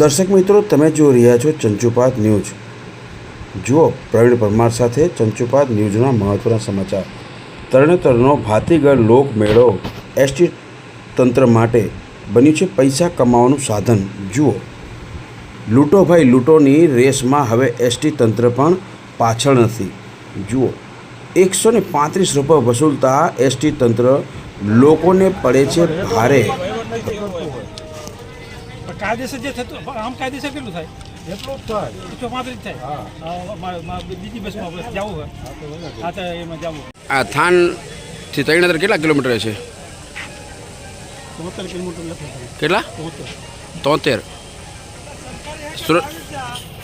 દર્શક મિત્રો, તમે જોઈ રહ્યા છો ચંચુપાત ન્યૂઝ. જુઓ, પ્રવીણ પરમાર સાથે ચંચુપાત ન્યૂઝના મહત્ત્વના સમાચાર. તરણેતરનો ભાતીગઢ લોક મેળો એસટી તંત્ર માટે બન્યું છે પૈસા કમાવાનું સાધન. જુઓ લૂંટોભાઈ લૂંટોની રેસમાં હવે એસટી તંત્ર પણ પાછળ નથી. જુઓ, એકસો ને પાંત્રીસ રૂપિયા વસૂલતા એસટી તંત્ર લોકોને પડે છે ભારે. કાયદેસર જે થતું આમ કાયદેસર કેટલું થાય? એટલું જ થાય. એકસો પાંત્રીસ બીજી બસમાં બસ જવું હોય. હા તો એમાં જવું આ થાનથી તરણેતર કેટલા કિલોમીટર છે? કેટલા? તોતેર.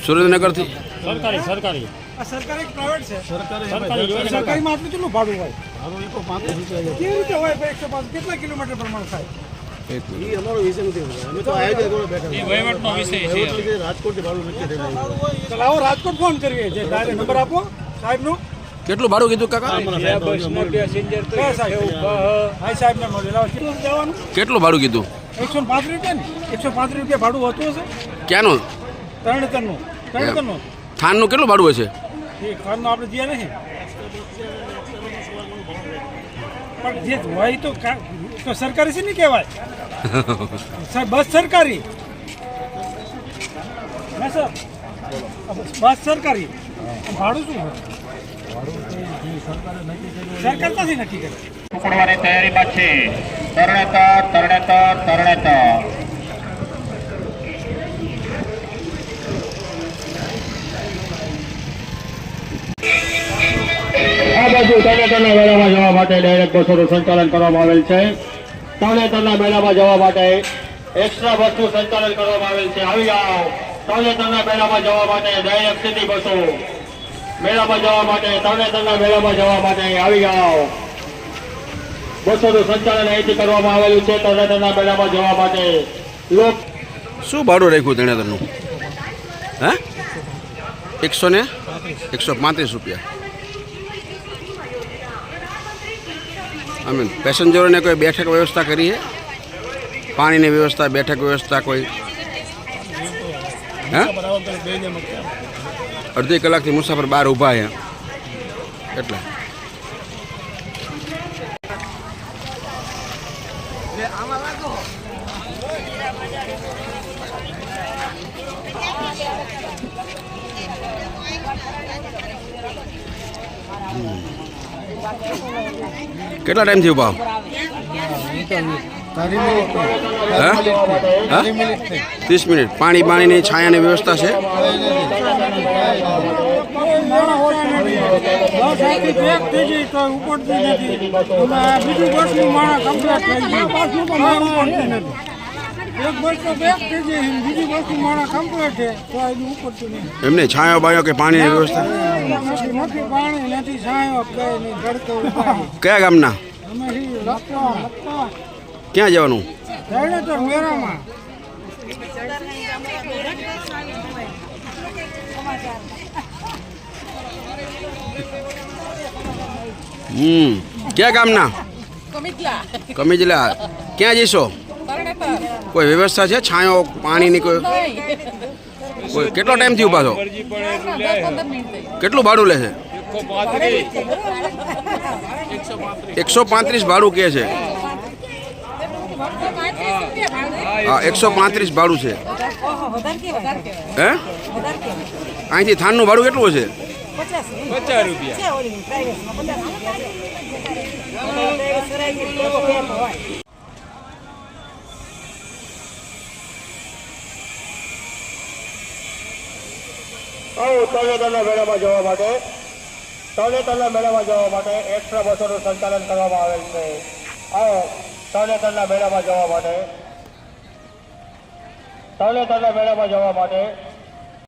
સુરેન્દ્રનગરથી? સરકારી સરકારી. સરકારી પ્રાઇવેટ છે. સરકારી સરકારી સરકારીમાં આટલું કેટલું ભાડું હોય? હાલો એ પાંત્રીસ કેવી રીતે હોય એકસો પાંચ કેટલા કિલોમીટર પ્રમાણે થાય? એ અમારો વિષય નથી અમે તો આયોજન કરો બેઠા એ વહીવટનો વિષય છે. રાજકોટથી ભાડું નક્કી થઈ ચાલો આવો રાજકોટ ફોન કરીએ. જે સાહેબ નંબર આપો. સાહેબનો? કેટલું ભાડું કીધું કાકા? કેટલું જવાનું કેટલું ભાડું કીધું? એકસો પાંચ રૂપિયા ને? એકસો પાંચ રૂપિયા ભાડું હતું હશે? ક્યાંનું? ત્રણેતરનું ત્રણેતરનું ખાનનું કેટલું ભાડું હશે એ ખાનનો આપણે જ્યાં નહીં. પણ જે હોય તો કા- તો સરકારી છે ને કહેવાય? બસ સરકારી? ના સર બસ સરકારી. ભાડું શું? સરકાર નથી નક્કી કરે. પડવાની તૈયારીમાં છે તરણેતર તરણેતર તરણેતર. આ બાજુ તરણેતરના મેળામાં જવા માટે ડાયરેક્ટ બસોનું સંચાલન કરવામાં આવેલ છે. તરણેતરના મેળામાં જવા માટે એક્સ્ટ્રા બસનું સંચાલન કરવામાં આવેલ છે. આવી જાઓ. તરણેતરના મેળામાં જવા માટે ડાયરેક્ટ સિટી બસો. મેળામાં જવા માટે તરણેતરના મેળામાં જવા માટે આવી જાઓ. બસોનું સંચાલન અહીંથી કરવામાં આવેલું છે. તરણેતરના મેળામાં જવા માટે લોક શું ભાડું રાખ્યું તરણેતરનું હે? એકસો ને? એકસો પાંત્રીસ રૂપિયા. અમે પેસેન્જરોને કોઈ બેઠક વ્યવસ્થા કરી છે પાણીની વ્યવસ્થા, બેઠક વ્યવસ્થા કોઈ? હે? અડધી કલાકથી મુસાફર બહાર ઊભા છે એટલે. કેટલા ટાઈમથી હા? ત્રીસ મિનિટ. પાણી પાણીની છાયાની વ્યવસ્થા છે? બીજું બસનું માણસ કમ્પ્લીટ થઈ ગયું. એક બસ તો પેક અને બીજી બસનું માણસ કમ્પ્લીટ છે તો એનું ઉપડતું નહીં. એમને છાયો બાયો કે પાણીની વ્યવસ્થા? નથી નથી પાણી નથી છાંયો નહીં કયા ગામના? અમે લખવા લખવા. ક્યાં જવાનું? જઈને તો હમ ક્યાં ગામના? કમિજલા. કમિજલા. ક્યાં જઈશો? કોઈ વ્યવસ્થા છે? છાયો, પાણીની કોઈ કોઈ કેટલો ટાઈમથી ઊભા છો કેટલું ભાડું લે છે? એકસો પાંત્રીસ ભાડું કે છે? હા, એકસો પાંત્રીસ ભાડું છે. હે? અહીંથી થાનનું ભાડું કેટલું હશે? આવો તરણેતરના મેળામાં જવા માટે. તરણેતરના મેળામાં જવા માટે એક્સ્ટ્રા બસોનું સંચાલન કરવામાં આવેલ છે. આવો તરણેતરના મેળામાં જવા માટે. તરણેતરના મેળામાં જવા માટે